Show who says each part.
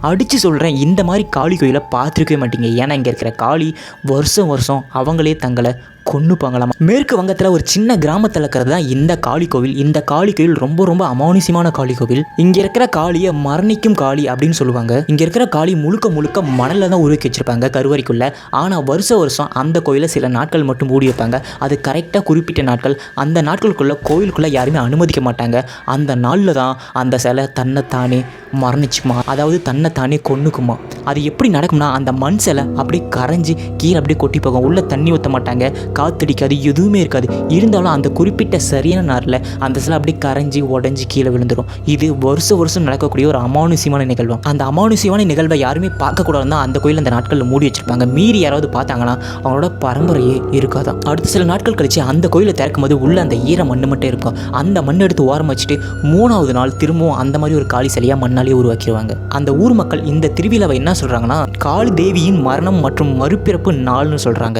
Speaker 1: அடித்து சொல்கிறேன் இந்த மாதிரி காளி கோயிலை பார்த்துருக்கவே மாட்டீங்க. ஏன்னா இங்கே இருக்கிற காளி வருஷம் வருஷம் அவங்களே தங்களை கொன்னுப்பாங்களாம்? மேற்கு வங்கத்தில் ஒரு சின்ன கிராமத்தில் இருக்கிறது தான் இந்த காளி கோவில். இந்த காளி கோவில் ரொம்ப ரொம்ப அமானுஷ்யமான காளி கோவில். இங்கே இருக்கிற காளியை மரணிக்கும் காளி அப்படின்னு சொல்லுவாங்க. இங்கே இருக்கிற காளி முழுக்க முழுக்க மணலில் தான் உருவாக்கி வச்சிருப்பாங்க கருவறைக்குள்ளே. ஆனால் வருஷ வருஷம் அந்த கோயிலை சில நாட்கள் மட்டும் மூடி வைப்பாங்க. அது கரெக்டாக குறிப்பிட்ட நாட்கள். அந்த நாட்களுக்குள்ளே கோவிலுக்குள்ளே யாருமே அனுமதிக்க மாட்டாங்க. அந்த நாளில் தான் அந்த சிலை தன்னைத்தானே மரணிச்சுமா அதாவது தன்னைத்தானே கொன்னுக்குமா? அது எப்படி நடக்கும்னா அந்த மண் சிலை அப்படியே கரைஞ்சி கீழே அப்படியே கொட்டி போகும். உள்ளே தண்ணி ஊற்ற மாட்டாங்க. காத்தடிக்காது எதுவுமே இருக்காது. இருந்தாலும் அந்த குறிப்பிட்ட சரியான நாளில் அந்த சிலை அப்படியே கரைஞ்சி உடஞ்சி கீழே விழுந்துடும் இது வருஷம் வருஷம் நடக்கக்கூடிய ஒரு அமானுசியமான நிகழ்வு. அந்த அமானுசியமான நிகழ்வை யாருமே பார்க்கக்கூடாதுன்னா அந்த கோயில் அந்த நாட்களில் மூடி வச்சிருப்பாங்க. மீறி யாராவது பார்த்தாங்கன்னா அவங்களோட பரம்பரையே இருக்காதான். அடுத்த சில நாட்கள் கழிச்சு அந்த கோயிலை திறக்கும் போது உள்ள அந்த ஈர மண்ணு மட்டும் இருக்கும். அந்த மண் எடுத்து ஓரம் வச்சுட்டு மூணாவது நாள் திரும்பவும் அந்த மாதிரி ஒரு காளி சிலையாக மண்ணாலே உருவாக்கிடுவாங்க அந்த ஊர் மக்கள் இந்த திருவிழாவை என்ன என்ன சொல்கிறாங்கன்னா காளி தேவியின் மரணம் மற்றும் மறுபிறப்பு நாள்னு சொல்கிறாங்க